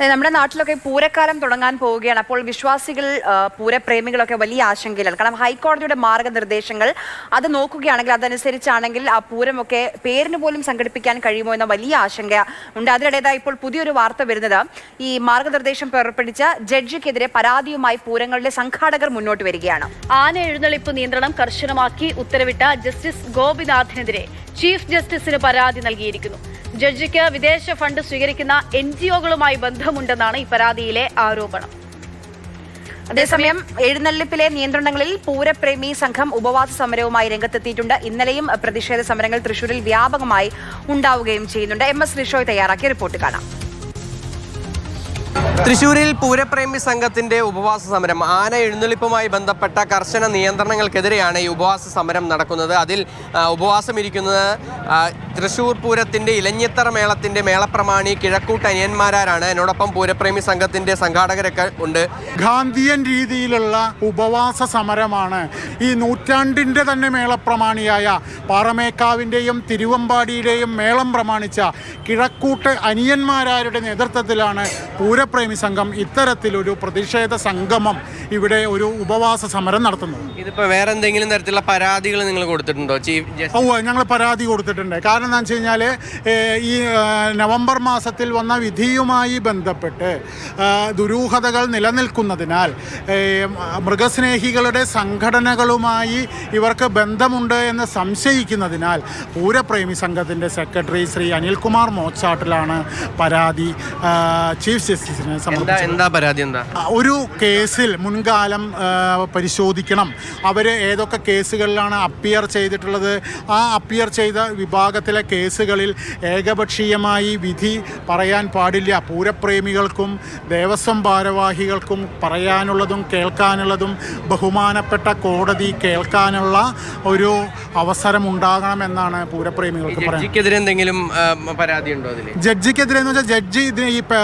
നമ്മുടെ നാട്ടിലൊക്കെ പൂരക്കാലം തുടങ്ങാൻ പോവുകയാണ്. അപ്പോൾ വിശ്വാസികൾ പൂരപ്രേമികളൊക്കെ വലിയ ആശങ്കയിലാണ്. കാരണം ഹൈക്കോടതിയുടെ മാർഗനിർദ്ദേശങ്ങൾ അത് നോക്കുകയാണെങ്കിൽ അതനുസരിച്ചാണെങ്കിൽ ആ പൂരമൊക്കെ പേരിന് പോലും സംഘടിപ്പിക്കാൻ കഴിയുമോ എന്ന വലിയ ആശങ്ക ഉണ്ട്. അതിനിടേതായി ഇപ്പോൾ പുതിയൊരു വാർത്ത വരുന്നത്. ഈ മാർഗനിർദ്ദേശം പുറപ്പെടുവിച്ച ജഡ്ജിക്കെതിരെ പരാതിയുമായി പൂരങ്ങളിലെ സംഘാടകർ മുന്നോട്ട് വരികയാണ്. ആന എഴുന്നള്ളിപ്പ് നിയന്ത്രണം കർശനമാക്കി ഉത്തരവിട്ട ജസ്റ്റിസ് ഗോപിനാഥിനെതിരെ ചീഫ് ജസ്റ്റിസിന് പരാതി നൽകിയിരിക്കുന്നു. ജഡ്ജിക്ക് വിദേശ ഫണ്ട് സ്വീകരിക്കുന്ന എൻ ജി ഒകളുമായി ബന്ധമുണ്ടെന്നാണ് ഈ പരാതിയിലെ ആരോപണം. അതേസമയം എഴുന്നള്ളിപ്പിലെ നിയന്ത്രണങ്ങളിൽ പൂരപ്രേമി സംഘം ഉപവാസ സമരവുമായി രംഗത്തെത്തിയിട്ടുണ്ട്. ഇന്നലെയും പ്രതിഷേധ സമരങ്ങൾ തൃശൂരിൽ വ്യാപകമായി ഉണ്ടാവുകയും ചെയ്യുന്നുണ്ട്. എം എസ് റിഷോയ് തയ്യാറാക്കിയ റിപ്പോർട്ട് കാണാം. തൃശൂരിൽ പൂരപ്രേമി സംഘത്തിന്റെ ഉപവാസ സമരം. ആന എഴുന്നള്ളിപ്പുമായി ബന്ധപ്പെട്ട കർശന നിയന്ത്രണങ്ങൾക്കെതിരെയാണ് ഈ ഉപവാസ സമരം നടക്കുന്നത്. അതിൽ ഉപവാസമിരിക്കുന്നത് തൃശൂർ പൂരത്തിന്റെ ഇലഞ്ഞിത്തറ മേളത്തിന്റെ മേളപ്രമാണി കിഴക്കൂട്ട അനിയന്മാരാണ് എന്നോടൊപ്പം പൂരപ്രേമി സംഘത്തിന്റെ സംഘാടകരൊക്കെ ഉണ്ട്. ഗാന്ധിയൻ രീതിയിലുള്ള ഉപവാസ സമരമാണ് ഈ നൂറ്റാണ്ടിന്റെ തന്നെ മേളപ്രമാണിയായ പാറമേക്കാവിന്റെയും തിരുവമ്പാടിയുടെയും മേളം പ്രമാണിച്ച കിഴക്കൂട്ട് അനിയന്മാരാരുടെ നേതൃത്വത്തിലാണ് പൂരപ്രേമി സംഘം ഇത്തരത്തിലൊരു പ്രതിഷേധ സംഗമം ഇവിടെ ഒരു ഉപവാസ സമരം നടത്തുന്നത്. ഇതിപ്പോ വേറെ എന്തെങ്കിലും തരത്തിലുള്ള പരാതികൾ നിങ്ങൾ കൊടുത്തിട്ടുണ്ടോ? ചീഫ് ഓ ഞങ്ങൾ പരാതി കൊടുത്തിട്ടുണ്ട്. കാരണം എന്താ വെച്ച് കഴിഞ്ഞാൽ ഈ നവംബർ മാസത്തിൽ വന്ന വിധിയുമായി ബന്ധപ്പെട്ട് ദുരൂഹതകൾ നിലനിൽക്കുന്നതിനാൽ മൃഗസ്നേഹികളുടെ സംഘടനകളുമായി ഇവർക്ക് ബന്ധമുണ്ട് എന്ന് സംശയിക്കുന്നതിനാൽ പൂരപ്രേമി സംഘത്തിന്റെ സെക്രട്ടറി ശ്രീ അനിൽകുമാർ മോച്ചാട്ടിലാണ് പരാതി ചീഫ് ജസ്റ്റിസിനെ എന്താ എന്താ പരാതി എന്താ? ഒരു കേസിൽ മുൻകാലം ആ, പരിശോധിക്കണം. അവർ ഏതൊക്കെ കേസുകളിലാണ് അപ്പിയർ ചെയ്തിട്ടുള്ളത്? ആ അപ്പിയർ ചെയ്ത വിഭാഗത്തിലെ കേസുകളിൽ ഏകപക്ഷീയമായി വിധി പറയാൻ പാടില്ല. പൂരപ്രേമികൾക്കും ദേവസ്വം ഭാരവാഹികൾക്കും പറയാനുള്ളതും കേൾക്കാനുള്ളതും ബഹുമാനപ്പെട്ട കോടതി കേൾക്കാനുള്ള ഒരു അവസരം ഉണ്ടാകണമെന്നാണ് പൂരപ്രേമികൾക്ക് പറയുന്നത് ജഡ്ജിക്കെതിരെ എന്തെങ്കിലും ആ, പരാതി ഉണ്ടോ ജഡ്ജിക്കെതിരെ എന്ന് വെച്ചാൽ ജഡ്ജി ഇതിന് ഈ പ-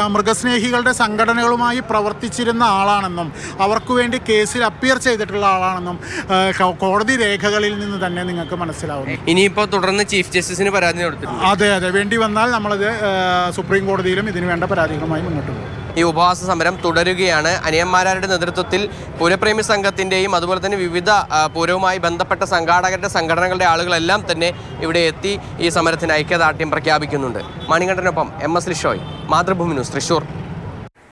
മൃഗസ്നേഹികളുടെ സംഘടനകളുമായി പ്രവർത്തിച്ചിരുന്ന ആളാണെന്നും അവർക്ക് വേണ്ടി കേസിൽ അപ്പിയർ ചെയ്തിട്ടുള്ള ആളാണെന്നും കോടതി രേഖകളിൽ നിന്ന് തന്നെ നിങ്ങൾക്ക് മനസ്സിലാവും ഇനിയിപ്പോ തുടർന്ന് ചീഫ് ജസ്റ്റിസിന് പരാതി കൊടുത്തിട്ടുണ്ട്. അതെ അതെ. വേണ്ടി വന്നാൽ നമ്മളത് സുപ്രീം കോടതിയിലും ഇതിന് വേണ്ട പരാതികളുമായി മുന്നോട്ട് പോകും. ഈ ഉപവാസ സമരം തുടരുകയാണ്. അനിയന്മാരുടെ നേതൃത്വത്തിൽ പൂരപ്രേമി സംഘത്തിന്റെയും അതുപോലെ തന്നെ വിവിധ പൂരവുമായി ബന്ധപ്പെട്ട സംഘാടകരുടെ സംഘടനകളുടെ ആളുകളെല്ലാം തന്നെ ഇവിടെ എത്തി ഈ സമരത്തിന് ഐക്യദാർഢ്യം പ്രഖ്യാപിക്കുന്നുണ്ട്. മണികണ്ഠനൊപ്പം M S Lishoy Mathrubhumi news Thrissur.